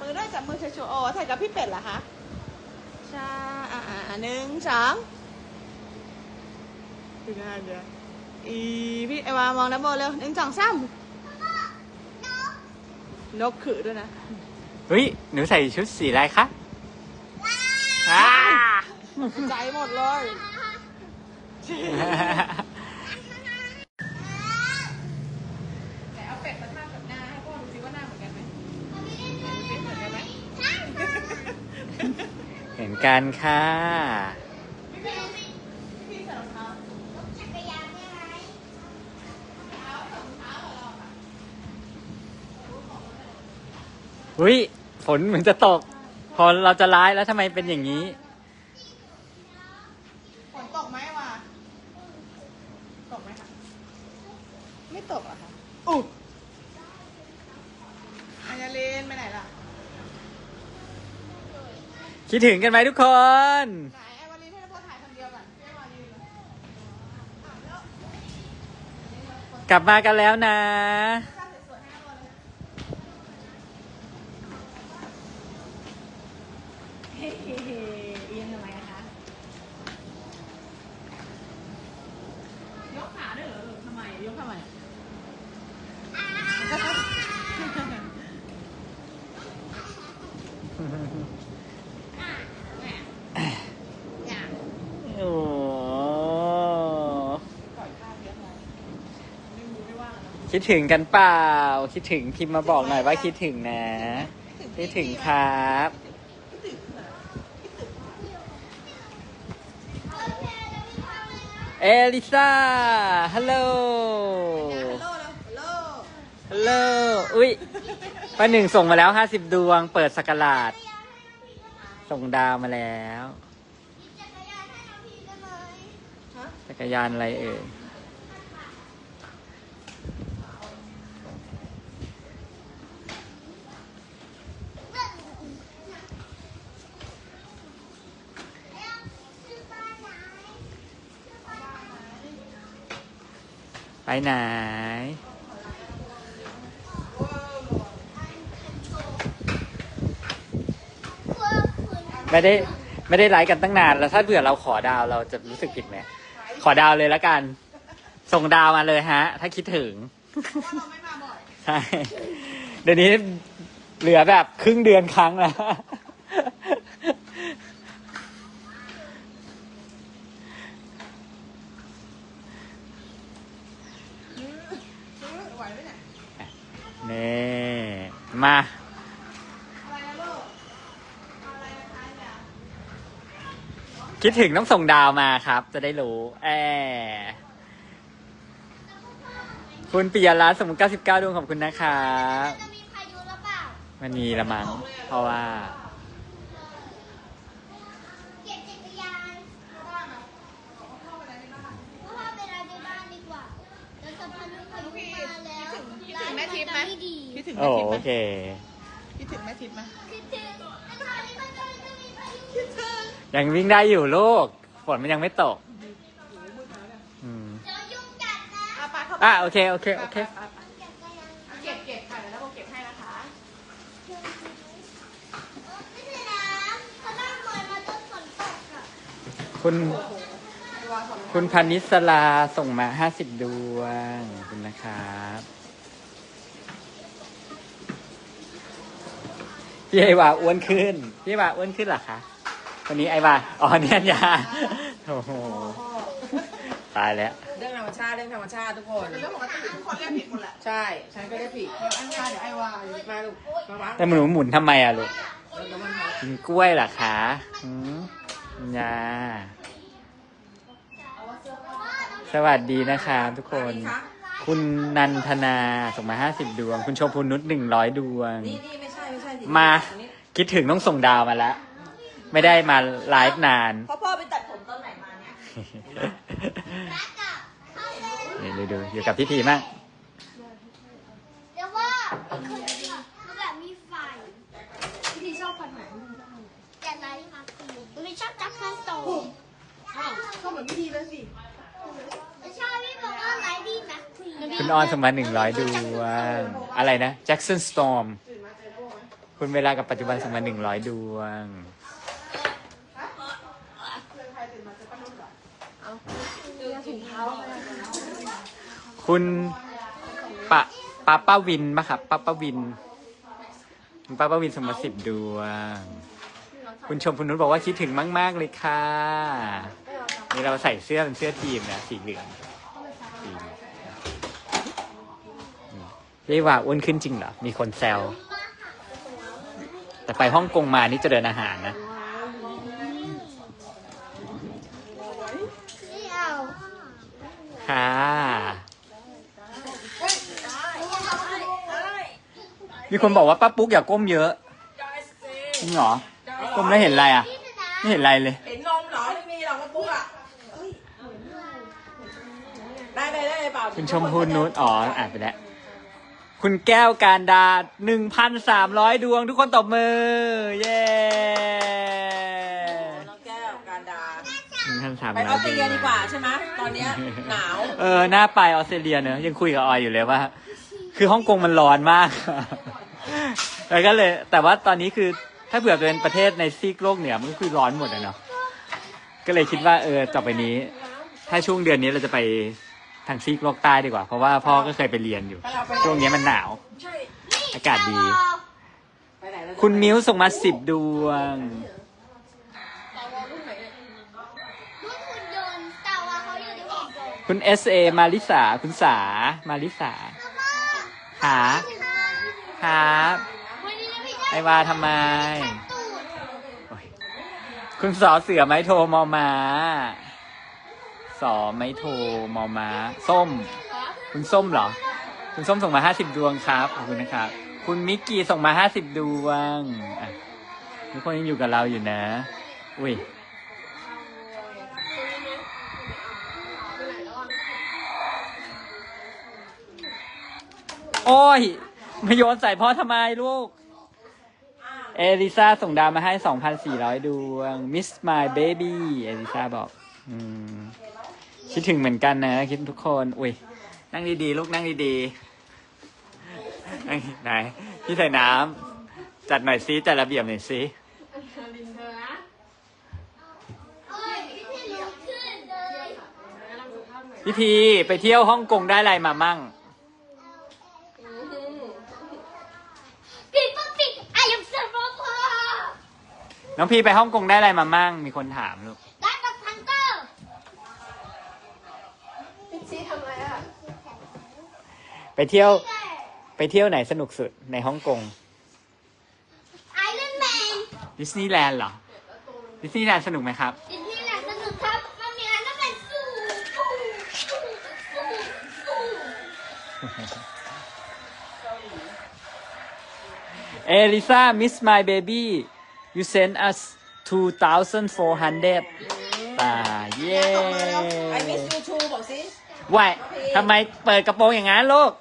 มือด้วยจับมือโชว์ๆโอ้ถ่ายกับพี่เป็ดเหรอคะใช่อ่าอ่าอ่าหนึ่งสองพี่น่าเดียวอีพี่ไอวามองนะโบเร็วหนึ่งสองสามนกขือด้วยนะเฮ้ยหนูใส่ชุดสีอะไรคะอ่าใจหมดเลย ไหนเอาเป็ดมาทาบกับหน้าให้พ่อดูสิว่าหน้าเหมือนกันไหมไหนดูสิเหมือนกันไหม เห็น กันค่ะพี่พี่พี่ใส่รองเท้าเฮ้ยฝนเหมือนจะตก พอเราจะร้ายแล้วทำไมเป็นอย่างนี้ ฝนตกไหมวะ ตกไหมคะ ไม่ตกเหรอคะอุ๊อัญญาเลนไปไหนล่ะ คิดถึงกันไหมทุกคน ไหนไอ้วันนี้ให้พ่อถ่ายคนเดียวก่อนไอ้วันนี้เลย กลับมากันแล้วนะ ภาพสวยๆให้พ่อเลยเฮ้เฮ้เฮ้เอียงทำไมอะคะยกขาด้วยเหรอเออทำไมยกทำไมอะ โอ้ ปล่อยข้าวเยอะไหมไม่รู้ไม่ว่าแล้วนะ คิด ถึงกันเปล่า คิดถึงพิมพ์มาบอกหน่อยว่าคิดถึงนะ คิดถึงครับ เอลิซาฮัลโหล ฮัลโหลแล้วฮัลโหลฮัลโหลอุ้ยป้าหนึ่งส่งมาแล้วห้าสิบดวง เปิดสกราดส่งดาวมาแล้วฮะจักรยานอะไรเอ่ย ไปไหน ไม่ได้ไม่ได้ไลฟ์กันตั้งนาน แล้วถ้าเผื่อเราขอดาวเราจะรู้สึกผิดไหม ขอดาวเลยแล้วกัน ส่งดาวมาเลยฮะ ถ้าคิดถึงใช่เดี๋ยวนี้เหลือแบบครึ่งเดือนครั้งแล้วไหมเนี่ย นี่มาอะไรนะลูกอะไรนะคะเนี่ยคิดถึงต้องส่งดาวมาครับ จะได้รู้แอคุณปิยรัตน์สมุทร99ดวงขอบคุณนะครับจะมีพายุหรือเปล่ามันมีละมั้งเพราะว่า เก็บจักรยาน บ้านอะเข้าไปในนี้บ้าน เพราะว่าเวลาในบ้านดีกว่าแล้วจะพายุพายุมาแล้ว คิดถึงแม่ทิพย์ไหม ร้านนจะ ไม่ดีคิดถึงโอ้แม่ทิพย์ไหมโอเค คิดถึงแม่ทิพย์ไหมคิดถึงอันนี้มันจะจะมีพายุคิดถึงยังวิ่งได้อยู่ลูก ฝนมันยังไม่ตก อืม เดี๋ยวยุงกัดนะอะไปเข้าไปอะโอเคโอเคโอเค ไปไปไปจักรยานอะเก็บเก็บค่ะเดี๋ยวเราเก็บให้นะคะไม่ใช่น้ำเขานั่งคอยมาจนฝนตกอะคุณไปวางของคุณพนิสลาส่งมาห้าสิบดวงขอบคุณนะครับ พี่ไอวาอ้วนขึ้น พี่ไอวาอ้วนขึ้นเหรอคะวันนี้ไอวาอ๋อเนี่ยยาโอ้โหตายแล้ว เรื่องธรรมชาติเรื่องธรรมชาติทุกคนเป็นเรื่องปกติทุกคนเรียกผิดหมดแหละใช่ฉันก็ได้ผิดเดี๋ยวอันวาเดี๋ยวไอวามาลูกมาวางแต่หนูหมุนทำไมอะลูกแล้วน้ำมันหอยกินกล้วยเหรอคะหืมยาสวัสดีนะครับทุกคนคุณนันทนาส่งมาห้าสิบดวง คุณโชพุนุชหนึ่งร้อยดวง นี่นี่ไม่ใช่ไม่ใช่สิมาอันนี้คิดถึงต้องส่งดาวมาแล้ว ไม่ได้มาไลฟ์นานพ่อพ่อไปตัดผมตอนไหนมาเนี่ยรักอะเข้าเลยนี่ดูดูอยู่กับพี่พีมากเดี๋ยวว่าอีกคนนึงอะมันแบบมีไฟพี่ชอบพันไหนแต่ไลท์มาคือพี่ชอบจักรคันโตอ้าวก็เหมือนพี่เลยสิไม่ชอบพี่บอกว่าไลท์ดีแม็กควีนคุณออนส่งมาหนึ่งร้อยดวงอะไรนะ Jackson Storm ตื่นมาเจอโบไหม คุณเวลากับปัจจุบันส่งมาหนึ่งร้อยดวง คุณปะป้าป้าวินปะครับป้าป้าวินป้าป้าวินส่งมาสิบดวง คุณชมคุณนุชบอกว่าคิดถึงมาก ๆ เลยค่ะ นี่เราใส่เสื้อเป็นเสื้อทีมนะสีเหลืองทีมเรียกว่าอ้วนขึ้นจริงเหรอ มีคนแซว ไปฮ่องกงมานี่เจะเดินอาหารนะไม่เอาค่ะ มีคนบอกว่าป้าปุ๊กอย่าก้มเยอะจริงเหรอ ก้มแล้วเห็นอะไรอะ ไม่เห็นอะไรเลย เห็นนมเหรอไม่มีหรอกกระปุกอะเอ้ยได้ได้ได้เปล่า คุณชมพูนุชอ๋ออ่านไปแล้ว คุณแก้วการดาหนึ่งพันสามร้อยดวง ทุกคนตบมือ เย้น้องแก้วการดาหนึ่งพันสามไปร้อยออสเตรเลียดีกว่าใช่ไหมตอนเนี้ยหนาวเออน่าไปออสเตรเลียเนอะยังคุยกับออยอยู่เลยว่า คือฮ่องกงมันร้อนมาก แล้วก็เลย แต่ว่าตอนนี้คือถ้าเผื่อเป็นประเทศในซีกโลกเหนือมันก็คือร้อนหมดอะเนาะก็เลยคิดว่าเออต่อไปนี้ ถ้าช่วงเดือนนี้เราจะไป ทางซีกโลกใต้ดีกว่า เพราะว่าพ่อก็เคยไปเรียนอยู่ถ้าเราไปช่วงนี้มันหนาวใช่อากาศดีไปไหนเราจะคุณมิ้วส่งมาสิบดวงรุ่นหุ่นยนต์แต่ว่าเขาอยู่ในห้องกงคุณเอสเอมาริสา คุณสา มาริสาหาครับวันนี้เราไม่ไอได้วาทำไมตูดโอ้ยคุณสอเสือไม้โทรมอมา สอไม้โทรมอม้า ส้ม คุณส้มเหรอ คุณส้มส่งมาห้าสิบดวงครับขอบคุณนะครับ คุณมิกกี้ส่งมาห้าสิบดวงอะทุกคนยังอยู่กับเราอยู่นะ อุ้ยโอ้ยมาโยนใส่พ่อทำไมลูก เอลิซาส่งดาวมาให้ 2,400 ดวง Miss My Baby เอลิซาบอก อืม คิดถึงเหมือนกันนะ คิดทุกคน อุ้ย นั่งดีๆ ลูกนั่งดีๆนั่งไหนพี่ใส่น้ำ จัดหน่อยซิจัดระเบียบหน่อยซิเอ้ยไม่รู้ขึ้นเลยพี่พีไปเที่ยวฮ่องกงได้อะไรมามั่งปิดปุ๊บปิดอายุเซอร์โพอน้องพีไปฮ่องกงได้อะไรมามั่ง มีคนถามลูก ได้บัตรทันเตอร์ ไปเที่ยว ไปเที่ยวไหนสนุกสุดในฮ่องกง ไอรอนแมนดิสนีย์แลนด์เหรอ ดิสนีย์แลนด์สนุกไหมครับ ดิสนีย์แลนด์สนุกครับ มันมีไอรอนแมนสู้สู้สู้สู้เอลิซา miss my baby you send us 2,400ป่าเย้ไอมิสยูทูบอกสิ ว่ายทำไมเปิดกระโปรงอย่างนั้นลูก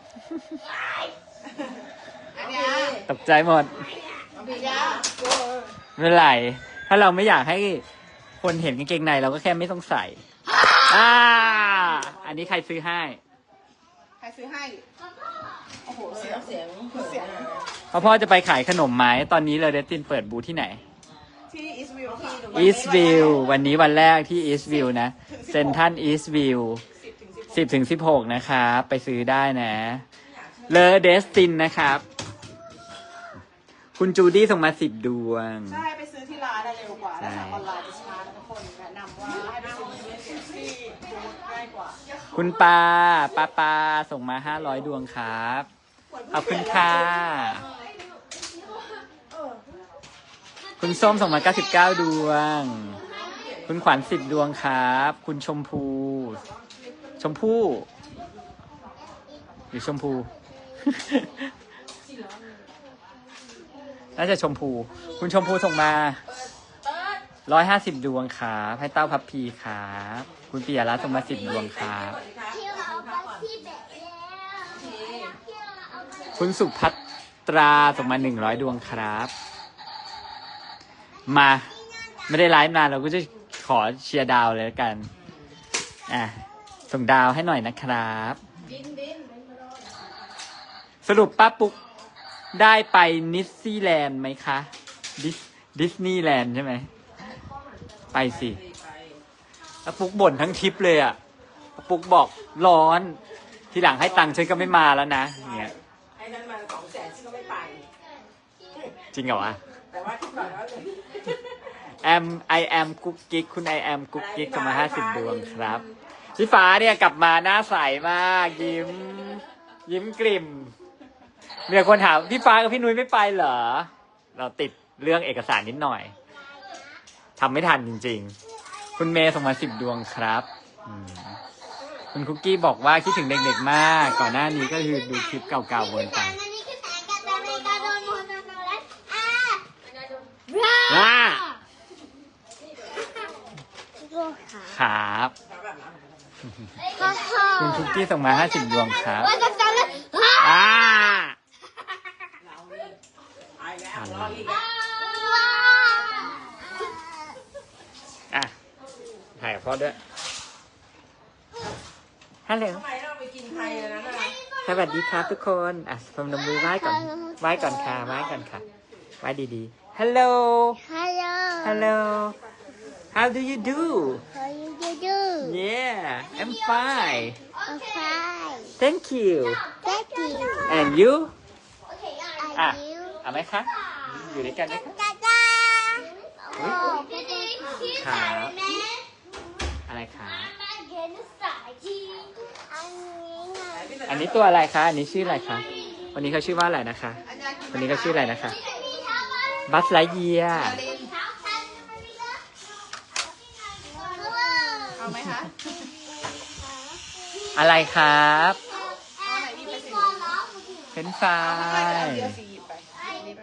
อันเนี้ยตกใจหมดปิยะไม่เป็นไร ถ้าเราไม่อยากให้คนเห็นกางเกงในเราก็แค่ไม่ต้องใส่ อ่า อันนี้ใครซื้อให้ ใครซื้อให้ โอ้โห เสียงเสียงเสียงเพราะพ่อจะไปขายขนมไหมตอนนี้เลยเดตินเปิดบูธที่ไหน ที่อีสวิวที่ดู Eastview วันนี้วันแรกที่ Eastview นะ เซนทัน Eastview สิบถึงสิบ10ถึง16นะครับ ไปซื้อได้นะเลอเดสตินนะครับ คุณจูดี้ส่งมา10ดวง ใช่ ไปซื้อที่ร้านได้เร็วกว่าแล้วสั่งออนไลน์จะช้านะทุกคนแนะนำว่าให้ไปซื้อที่บูธง่ายกว่าคุณปาปาปาส่งมา500ดวงครับ ขอบคุณค่ะ คุณส้มส่งมา99ดวง คุณขวัญ10ดวงครับ คุณชมพูช มพู่หรือชมพู น่าจะชมพู คุณชมพูส่งมา150ดวงครับให้เต้าพับพีครับ คุณปิยรัตน์ส่งมา10ดวงครับเที่ยวเราเอาไปที่แบบแล้วเที่ยวเราเอาไปคุณสุภัตราส่งมาหนึ่งร้อยดวงครับ มา ไม่ได้ไลฟ์นานเราก็จะขอเชียร์ดาวเลยละกัน อะ ส่งดาวให้หน่อยนะครับ สรุปป้าปุ๊กได้ไปนิสซีแลนด์ไหมคะ ดิสดิสนีย์แลนด์ใช่ไหม ไปสิไปแล้วปุ๊กบ่นทั้งทริปเลยอะแล้วปุ๊กบอกร้อน ทีหลังให้ตังค์ฉันก็ไม่มาแล้วนะเนี่ยไอ้นั้นมาสองแสนฉันก็ไม่ไป จริงเหรอวะ แต่ว่าคิดก่อนว่าแอม I am กุ๊กกิ๊กคุณ I am กุ๊กกิ๊กกลับมาห้าสิบดวงครับ พี่ฟ้าเนี่ยกลับมาหน้าใสมากยิ้ม ยิ้มกลิ่มมีแต่คนถามพี่ฟ้ากับพี่นุ้ยไม่ไปเหรอ เราติดเรื่องเอกสารนิดหน่อยทำไม่ทันจริง ๆ คุณเมย์ส่งมาสิบดวงครับอืมคุณคุกกี้บอกว่าคิดถึงเด็กๆมาก ก่อนหน้านี้ก็คือดูคลิปเก่าๆวนไปอันนี้คือแผนการแต่ในการโดนโดนโดนโดนแล้วอ่าอ่าดูขาครับฮ่าฮ่า คุณคุกกี้ส่งมาห้าสิบดวงครับว่าจะจังเลยฮ่าอ่าเรานี่ไปแล้วรออีกว้าอะถ่ายกับพ่อด้วยฮัลโหลทำไมเราไปกินไทยอันนั้นน่ะสวัสดีครับทุกคนอะพนมมือไหว้ก่อนไหว้ก่อนค่ะไหว้ก่อนค่ะไหว้ดีๆฮัลโหลฮัลโหลฮัลโหล how do you do How you do do yeah I'm fine I'm fine thank you Thank you and you I อะ you เอาไหมคะอยู่ด้วยกันไหมคะจ้าจ้าอุ๊ยโอ้พี่ดีพี่สายแม่อะไรคะมาเย็นสายทีอันนี้ไงอันนี้ตัวอะไรคะ อันนี้ชื่ออะไรคะ วันนี้เขาชื่อว่าอะไรนะคะอันยากินวันนี้เขาชื่ออะไรนะคะมีเท้าบ้านบัสไลเยียมีเท้าคันมันมีเท้า เอาไหมคะ อะไรครับเอาไหนมีไปสิเป็นไฟรายเดี๋ยวสีหยิบไปนี่ไป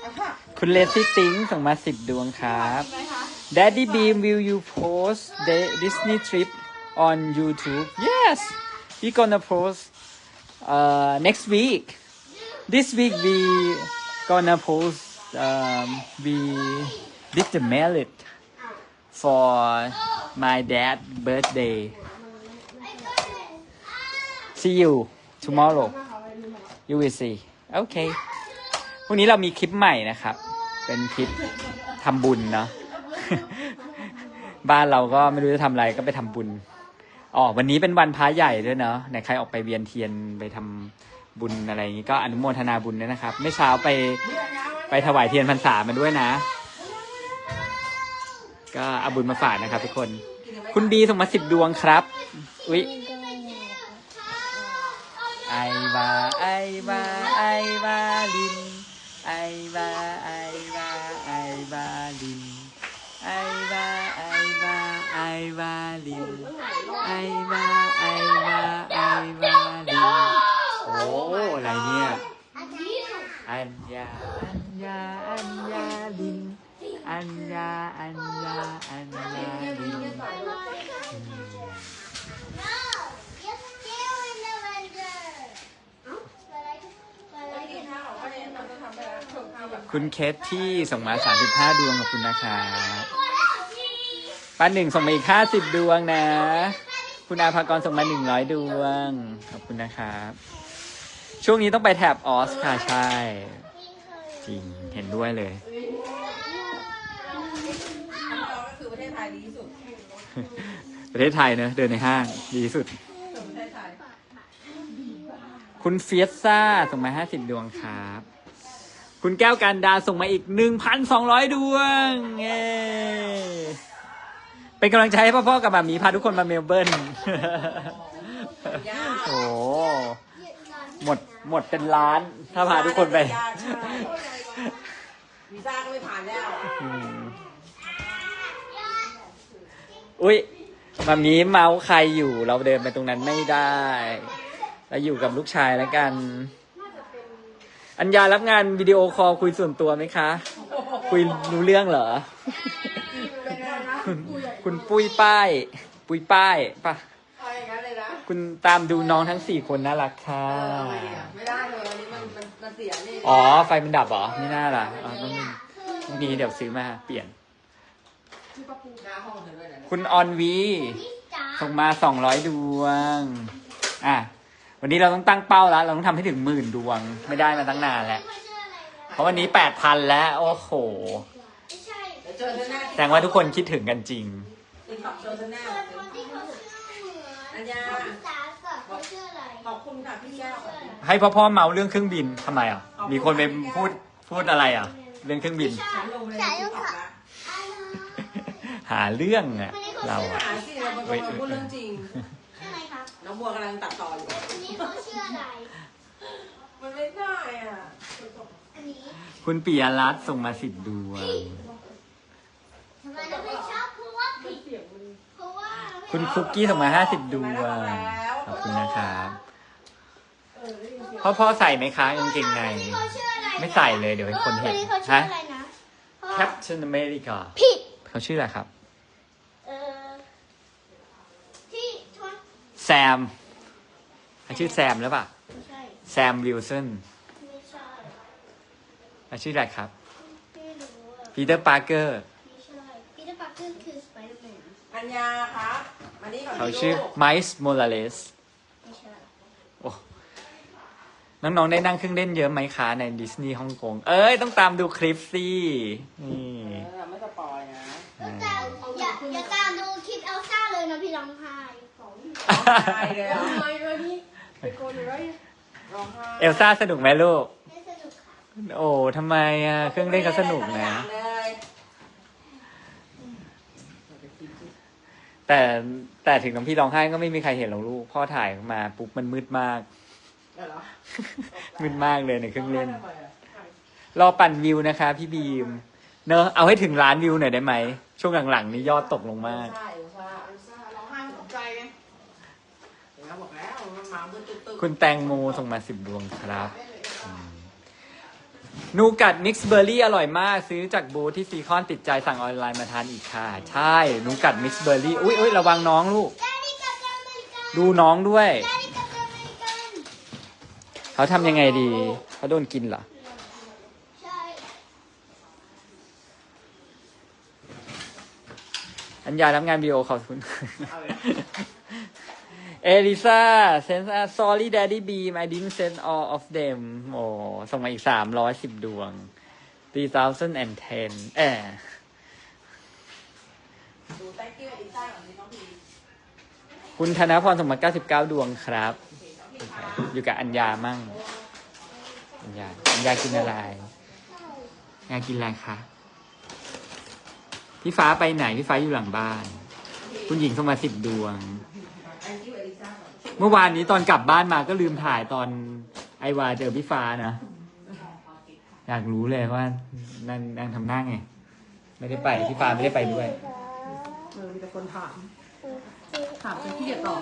เอาค่ะคุณเลซี่ติงส่งมาสิบดวงครับไหมคะ Daddy Beam will you post the Disney trip on YouTube Yes we gonna post uh, next week this week we gonna post um, we did the mallet for my dad birthday see you tomorrow you will see okay พรุ่งนี้เรามีคลิปใหม่นะครับ เป็นคลิปทำบุญเนาะบ้านเราก็ไม่รู้จะทำอะไรก็ไปทำบุญอ๋อวันนี้เป็นวันพระใหญ่ด้วยเนาะไหนใครออกไปเวียนเทียนไปทำบุญอะไรอย่างงี้ก็อนุโมทนาบุญด้วยนะครับเมื่อเช้าไปไปถวายเทียนพรรษามาด้วยนะ ก็เอาบุญมาฝากนะครับทุกคน คุณบีส่งมาสิบดวงครับ อุ๊ยไอวาไอวาไอวาลิน ไอวาไอวาไอวาลิน ไอวาไอวาไอวาลิน ไอวาไอวาไอวาลิน โอ้อะไรเนี่ย อัญญา อัญญา อัญญาลิน อัญญาอัญญาอัญญาคุณเคสที่ส่งมา 35 ดวงขอบคุณนะครับป้าหนึ่งส่งมาอีก 50 ดวงนะ คุณอาภากรส่งมา 100 ดวง ขอบคุณนะครับ ช่วงนี้ต้องไปแถบออสค่ะ ใช่ จริง เห็นด้วยเลย เราก็คือประเทศไท ยดีที่สุดประเทศไทยเนอะเดินในห้างดีที่สุดประเทศไทยคุณเฟียสซ่าส่งมา50ดวงครับ คุณแก้วกันดาส่งมาอีก1,200ดวงเย้เป็นกำลังใจให้พ่อๆกับหมามีพาทุกคนมาเมลเบิร์นโอ้โหหมดหมดเป็นล้าน ถ้าพาทุกคนไปวีซ่าก็ไม่ผ่านแล้ว อืม อุ้ยมามีเมาส์ใครอยู่เราเดินไปตรงนั้นไม่ได้เราอยู่กับลูกชายแล้วกัน อัญญารับงานวิดีโอคอลคุยส่วนตัวไหมคะ คุยรู้เรื่องเหรอ คุณคุณปุ้ยป้าย ปุ้ยป้ายปะเอาอย่างนั้นเลยนะคุณตามดูน้องทั้งสี่คนน่ารักค่ะเออเอาไงอะไม่ได้เลยวันนี้มันมันมันเสียนี่อ๋อไฟมันดับเหรอไม่น่าล่ะอ๋อต้องพรุ่งนี้เดี๋ยวซื้อมาเปลี่ยน หน้าห้องเธอด้วยนะคุณออนวี ส่งมาสองร้อยดวง อะ วันนี้เราต้องตั้งเป้าแล้ว เราต้องทำให้ถึงหมื่นดวง ไม่ได้มาตั้งนานแล้วไม่ใช่อะไรนะเพราะวันนี้แปดพันแล้ว โอ้โหไม่ใช่เดี๋ยวเจอกันหน้าแสดงว่าทุกคนคิดถึงกันจริง ติ๊กต็อกเจอกันหน้าเกิดคนที่เขาชื่อเหมือนอัญญาคนสาวกับเขาชื่ออะไรขอบคุณค่ะพี่แก้วให้พ่อพ่อเมาเรื่องเครื่องบินทำไมอะ มีคนไปพูดพูดอะไรอะ เรื่องเครื่องบิน ฉันลงในติ๊กต็อกแล้ว หาเรื่องอะเราหาอะสิเราเป็นคนพูดเรื่องจริงใช่ไหมครับน้องบัวกำลังตัดต่ออยู่อันนี้เขาชื่ออะไร มันไม่ได้อะอันนี้คุณปิยรัตน์ส่งมาสิบดวง ทำไมเราไม่ชอบเพราะว่าผิดเพราะว่าเราไม่คุณคุกกี้ส่งมาห้าสิบดวง ขอบคุณนะครับพ่อพ่อใส่ไหมคะกางเกงในเขาชื่ออะไรไม่ใส่เลยเดี๋ยวเป็นคนเห็นเขาชื่อฮะอะไรนะพ่อ Captain America ผิด เขาชื่ออะไรครับ เออที่ทน แซมเขาชื่อแซมหรือเปล่าไม่ใช่ แซมวิลสันไม่ใช่เขาชื่ออะไรครับไม่รู้อะปีเตอร์ปาร์เกอร์ ไม่ใช่ปีเตอร์ปาร์เกอร์คือสไปเดอร์แมนอัญญาครับมานี่ก่อนเขาชื่อไมส์โมลาเลสไม่ใช่โอ้น้องๆได้นั่งเครื่องเล่นเยอะไหมคะในดิสนีย์ฮ่องกง เอ้ย ต้องตามดูคลิปสิ นี่ เออไม่สปอยนะ แล้วตามอย่าอย่าตามดูคลิปเอลซ่าเลยนะพี่ร้องไห้ ตายเลยอะทำไมเลยพี่ไปโกนอยู่แล้วร้องไห้เอลซ่าสนุกไหมลูก ไม่สนุกค่ะโอ้ทำไมอะ เครื่องเล่นเขาสนุกนะเลยแต่แต่ถึงน้องพี่ร้องไห้ก็ไม่มีใครเห็นหรอกลูก พ่อถ่ายมาปุ๊บมันมืดมากเหรอมืดมากเลยในเครื่องเล่นทำไมอะรอปั่นวิวนะคะ พี่บีม เนอะเอาให้ถึงล้านวิวหน่อยได้ไหม ช่วงหลังๆนี้ยอดตกลงมาก ใช่ใช่ ร้องไห้ตกใจไง เห็นไหมบอกแล้วมันมามืดตึ๊ดตึ๊ด คุณแตงโมส่งมาสิบดวงครับ นูกัดมิกซ์เบอร์รี่อร่อยมาก ซื้อจากบูธที่ซีคอนติดใจสั่งออนไลน์มาทานอีกค่ะ ใช่ นูกัดมิกซ์เบอร์รี่อุ้ยอุ้ยระวังน้องลูก ดูน้องด้วย เขาทำยังไงดี เขาโดนกินเหรออัญญารับงานวีโอขอบคุณ เอลิซา send a sorry daddy b m I didn't send all of them โอ้ส่งมาอีกสามร้อยสิบดวง3010เออดูแตงกิ้วอดิซ่าก่อนสิน้องพีคุณธนพรส่งมา99 ดวงครับ อยู่กับอัญญามั่ง อัญญา อัญญากินอะไรอัญญากินอะไรคะ พี่ฟ้าไปไหน พี่ฟ้าอยู่หลังบ้าน คุณหญิงส่งมาสิบดวง แตงกิ้วอดิซ่าก่อน เมื่อวานนี้ตอนกลับบ้านมาก็ลืมถ่ายตอนไอวาเจอพี่ฟ้านะ อยากรู้เลยว่านั่งนั่งทำหน้าไง ไม่ได้ไปพี่ฟ้าไม่ได้ไปด้วย เออมีแต่คนถาม ถามจนขี้เกียจตอบ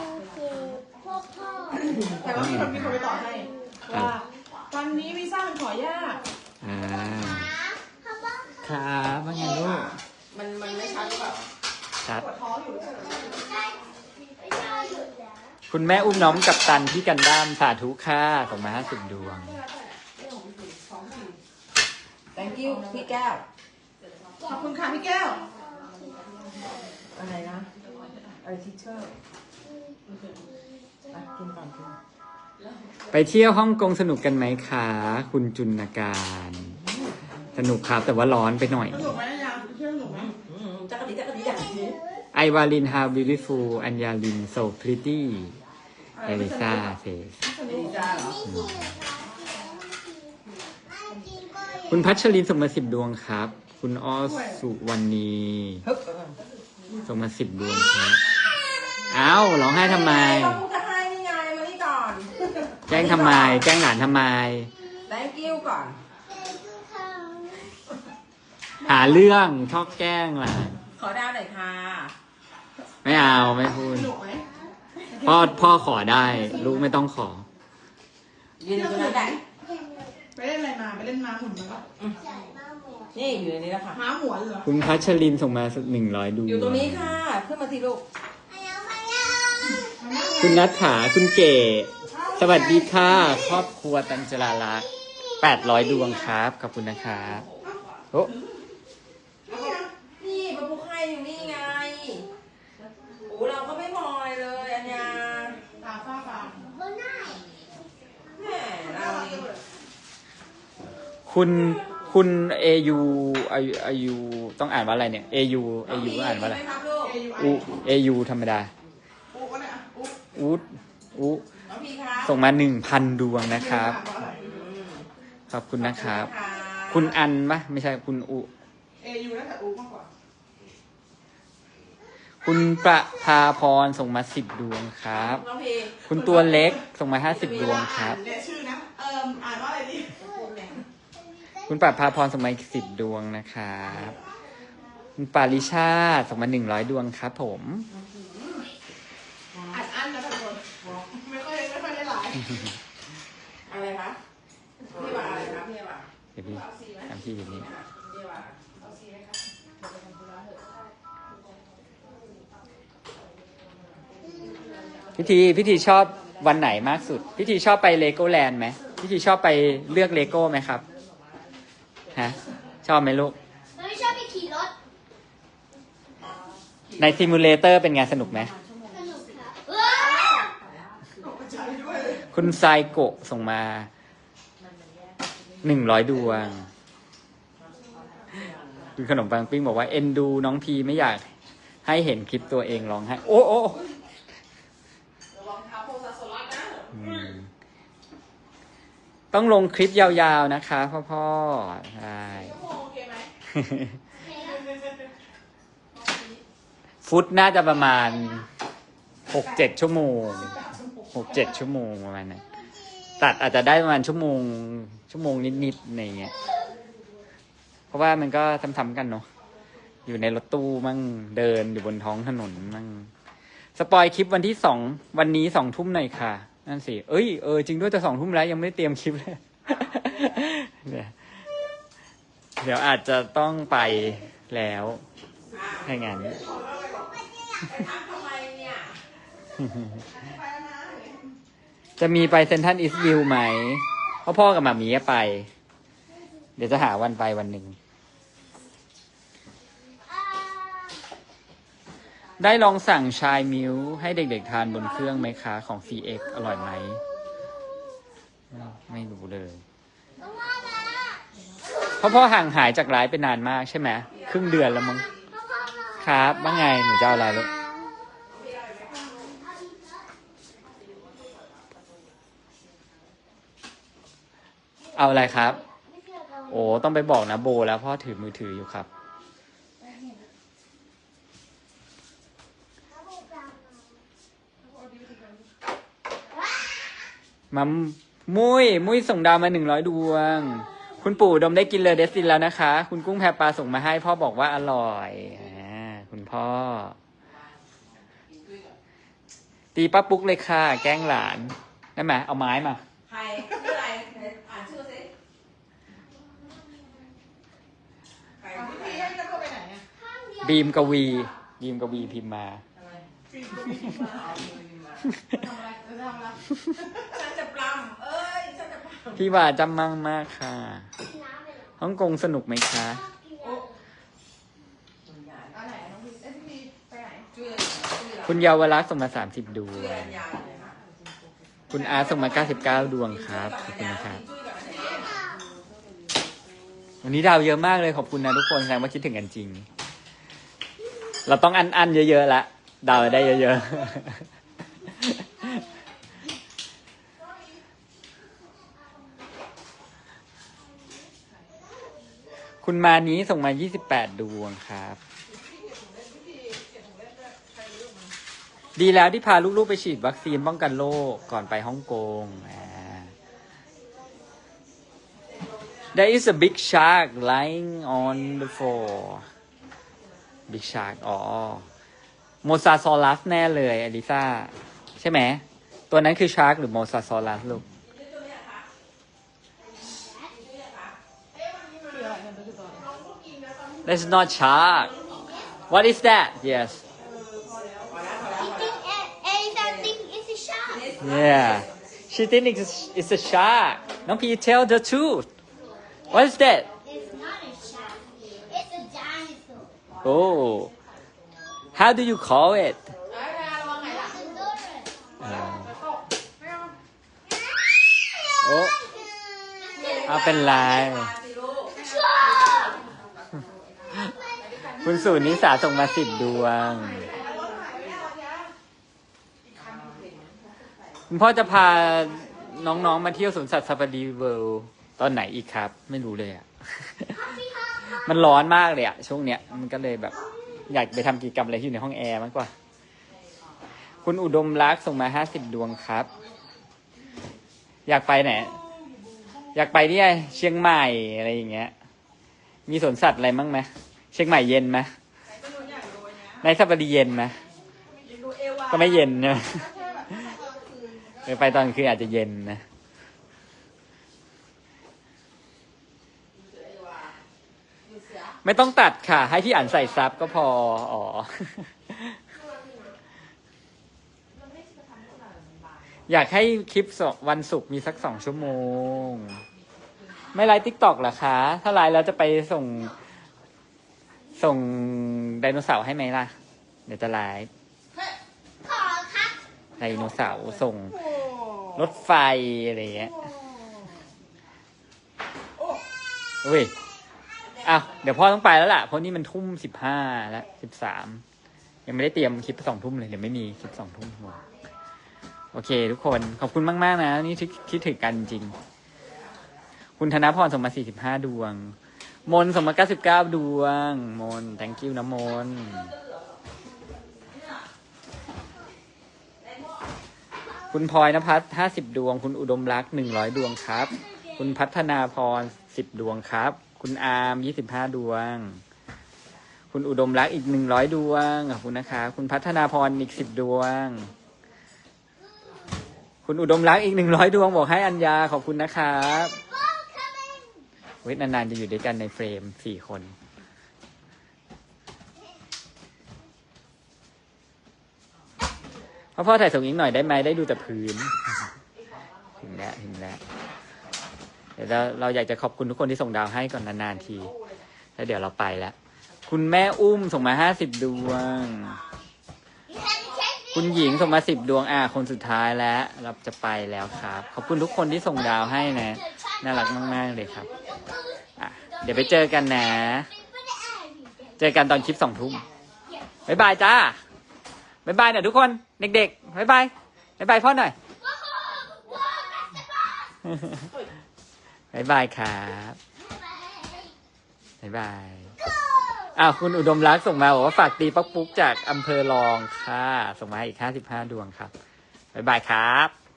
พ่อพ่อแต่ว่ามีคนมีคนไปตอบให้ว่าวันนี้วีซ่ามันขอยาก อ่าเขาบ้างครับว่าไงลูกมันมันไม่ชัดหรือเปล่าชัด ปวดท้องอยู่ใช่ไหมใช่ไม่ใช่หยุดแล้ว คุณแม่อุ้มน้องกับตันที่กันด้ามสาธุค่าส่งมาห้าสิบดวงแตงกิ้วพี่แก้ว ขอบคุณค่ะพี่แก้ว อะไรนะอะไรทิเชอร์อะกินก่อนกินไปเที่ยวฮ่องกงสนุกกันไหมคะ คุณจุนการ สนุกครับแต่ว่าร้อนไปหน่อย สนุกไหมยามเที่ยวสนุกไหมอืมจักรดีจักรดีอย่างนี้ไอวาลิน how beautiful อัญญาลิน so pretty เอลิซาเซดีจ้า เหรอนี่คืออะไรกินก็คุณพัชรินส่งมาสิบดวงครับ คุณอ้อสุวรรณีฮึบส่งมาสิบดวงครับเอ้าร้องไห้ทำไมเราจะให้นี่ไงมานี่ก่อนแกล้งทำไม แกล้งหลานทำไม thank you ก่อน หาเรื่องชอบแกล้งหลานขอดาวหน่อยค่ะ ไม่เอาไม่พูด สนุกไหม พ่อพ่อขอได้ ลูกไม่ต้องขอ ยืนอยู่ตรงนั้นแหละไปเล่นอะไรมาไปเล่นม้าหมุนมาปะนี่อยู่ในนี้แล้วค่ะ ม้าหมุนเหรอคุณพัชรินส่งมาหนึ่งร้อยดวงอยู่ตรงนี้ค่ะ ขึ้นมาทีลูก คุณนัทถาคุณเก๋ สวัสดีค่ะ ครอบครัวตันจราลักษ์แปดร้อยดวงครับ ขอบคุณนะครับโอ้นี่ปะปุกไข่อยู่นี่ไง หูเราก็ไม่มอยเลยอันยาตาฟ้าฟ้าไงแหม่เรานี่คุณคุณอายูต้องอ่านว่าอะไรเนี่ยเอยูเอยูอ่านว่าอะไรอูเอยู AU ธรรมดาอูได้อะอูอูอูส่งมาหนึ่งพันดวงนะครับ ขอบคุณนะครับ คุณอันปะไม่ใช่คุณอู เอยูน่าจะอูมากกว่า คุณประภาพรส่งมาสิบดวงครับ น้องพีคุณตัวเล็กส่งมาห้าสิบดวงครับเรียกชื่อนะ เอิ่มอ่านว่าอะไรดีคุณประภาพรส่งมาอีกสิบดวงนะครับคุณปาริชาติส่งมาหนึ่งร้อยดวงครับผม อัดอั้นนะทุกคนไม่ค่อยไม่ค่อยได้หลายอะไรคะพี่ว่าอะไรครับพี่ว่าเดี๋ยวพี่ทำพี่อย่างนี้ พี่ว่า พิธีพิธีชอบวันไหนมากสุด พิธีชอบไปเลโก้แลนด์ไหมพิธีชอบไปเลือกเลโก้ไหมครับฮะชอบไหมลูกเราไม่ชอบไปขี่รถ ในซิมูเลเตอร์เป็นไงสนุกไหมสนุกค่ะว้าวคุณไซโกะส่งมาหนึ่งร้อยดวงคุณขนมปังปิ้งบอกว่าเอ็นดูน้องพีไม่อยากให้เห็นคลิปตัวเองร้องไห้โอ้โอ้ ระวังเท้าโพสโซลัสนะ อืม ต้องลงคลิปยาวๆนะคะ พ่อพ่อๆใช่โอเคไหมฟุตน่าจะประมาณหกเจ็ดชั่วโมงหกเจ็ดชั่วโมงประมาณนั้นตัดอาจจะได้ประมาณชั่วโมง ชั่วโมงนิดๆในเงี้ย เพราะว่ามันก็ทำๆกันเนาะอยู่ในรถตู้มั่งเดินอยู่บนท้องถนนมั่งสปอยคลิปวันที่สองวันนี้สองทุ่มหน่อยค่ะ นั่นสิ เอ้ย เออ จริงด้วยแต่สองทุ่มแล้วยังไม่ได้เตรียมคลิปเลย เดี๋ยวอาจจะต้องไปแล้วถ้างั้นจะมีไปเซนทันอิสวิวไหม เพราะพ่อกับหมามีไป เดี๋ยวจะหาวันไปวันหนึ่ง อ่า ได้ลองสั่งชายมิวให้เด็กๆทานบนเครื่องไหมคะของ CX อร่อยไหม ไม่รู้เลยต้องว่านะเพราะพ่อห่างหายจากไลฟ์ไปนานมากใช่ไหมครึ่งเดือนแล้วมั้งต้องว่านะครับว่าไงหนูจะเอาอะไรลูกเอาอะไรครับ โอ้ต้องไปบอกนะโบแล้วพ่อถือมือถืออยู่ครับ มัมมุ้ยมุ้ยส่งดาวมาหนึ่งร้อยดวง คุณปู่ดมได้กินเลยเดสซินแล้วนะคะ คุณกุ้งแพรปลาส่งมาให้ พ่อบอกว่าอร่อยอ่าคุณพ่อ ตีป้าปุ๊กเลยค่ะ แกล้งหลานได้ไหมเอาไม้มาใครชื่ออะไรไหนอ่านชื่อสิใครเอาชื่อพี่อะไรให้จะเข้าไปไหนอะข้างเดียวบีมกวี บีมกวีพิมพ์มา อะไร ทำอะไรจะทำอะไรฉันจะปลำเอ้ยฉันจะปลำพี่ว่าจำมั่งมากค่ะฮ่องกงสนุกไหมคะกินน้ำเอาไหนน้องพี่เอ้ยพี่ไปไหนชื่อชื่ออคุณเยาวรักษ์ส่งมาสามสิบดวชื่องอะไรยาเลยนะคุณอาร์ตส่งมาเก้าสิบเก้าดวงครับขอบคุณนะครับวันนี้ดาวเยอะมากเลยขอบคุณนะทุกคนแสดงว่าคิดถึงกันจริง เราต้องอันอันๆเยอะๆละดาวได้เยอะๆ คุณมานี้ส่งมา 28 ดวงครับ ดีแล้วที่พาลูกๆไปฉีดวัคซีนป้องกันโรคก่อนไปฮ่องกงอ่า There is a big shark lying on the floor big shark อ๋อโมซาซอรัสแน่เลยอลิซาใช่ไหม ตัวนั้นคือชาร์กหรือโมซาซอรัสลูก That's not shark What is that Yes Anything think it's a shark Yeah She thinks it's, it's a shark น้องพี tell the truth What is that It's not a shark It's a dinosaur Oh How do you call it ไอ้แพรระวังไ คุณสุนิสาส่งมาสิบดวง คุณพ่อจะพาน้องๆมาเที่ยวสวนสัตว์ซาฟารีเวิลด์ตอนไหนอีกครับ ไม่รู้เลยอะ มันร้อนมากเลยอะช่วงเนี้ยมันก็เลยแบบ อยากไปทำกิจกรรมอะไรที่อยู่ในห้องแอร์มากกว่า คุณอุดมรักส่งมาห้าสิบดวงครับ อยากไปไหน อยากไปเนี่ยเชียงใหม่อะไรอย่างเงี้ย มีสวนสัตว์อะไรบ้างไหม ชียงใหม่เย็นไหมในซาฟารีเย็นไหมก็ไม่เย็นนะเออไปตอนคืนอาจจะเย็นนะไม่ต้องตัดค่ะ ให้พี่อ่านใส่ซับก็พอ อ๋อ อยากให้คลิปสองวันศุกร์มีสักสองชั่วโมง ไม่ไลฟ์ทิกตอกเหรอคะ ถ้าไลฟ์แล้วจะไปส่ง ส่งไดโนเสาร์ให้ไหมล่ะ เดี๋ยวจะไลฟ์ขอครับไดโนเสาร์ส่งรถไฟอะไรอย่างเงี้ยอุ้ยอ้าวเดี๋ยวพ่อต้องไปแล้วล่ะ เพราะนี่มันทุ่มสิบห้าแล้วสิบสามยังไม่ได้เตรียมคลิปสองทุ่มเลยเดี๋ยวไม่มีคลิปสองทุ่มหมดโอเค ทุกคนขอบคุณมาก ๆ นะ นี่คิดคิดถึงกันจริง คุณธนพรส่งมาสี่สิบห้าดวง มนสมเก้าสิบเก้าดวง มน thank you นะมน คุณพลอยนภัสห้าสิบดวง คุณอุดมรักหนึ่งร้อยดวงครับ คุณพัฒนาพรสิบดวงครับ คุณอาร์มยี่สิบห้าดวง คุณอุดมรักอีกหนึ่งร้อยดวงขอบคุณนะคะ คุณพัฒนาพรอีกสิบดวง คุณอุดมรักอีกหนึ่งร้อยดวงบอกให้อัญญาขอบคุณนะครับ ว้ยนานๆจะอยู่ด้วยกันในเฟรมสี่คน พ่อพ่อถ่ายส่งอีกหน่อยได้ไหมได้ดูแต่พื้น ถึงแล้วถึงแล้วเดี๋ยวเราเราอยากจะขอบคุณทุกคนที่ส่งดาวให้ก่อนนานๆที แล้วเดี๋ยวเราไปแล้ว คุณแม่อุ้มส่งมาห้าสิบดวง คุณหญิงส่งมาสิบดวงอ่าคนสุดท้ายแล้ว เราจะไปแล้วครับ ขอบคุณทุกคนที่ส่งดาวให้นะ น่ารักมากๆเลยครับอะ เดี๋ยวไปเจอกันนะ เจอกันตอนคลิปสองทุ่มบ๊ายบายจ้าบ๊ายบายหน่ยทุกคน เด็กๆบ๊ายบายบ๊ายบายพ่อหน่อยบ๊ายบายครับบ๊ายบายอ้าวคุณอุดมรักส่งมาบอกว่าฝากตีปักปุ๊กจากอำเภอรองค่ะ ส่งมาอีกห้าสิบห้าดวงครับบ๊ายบายครับ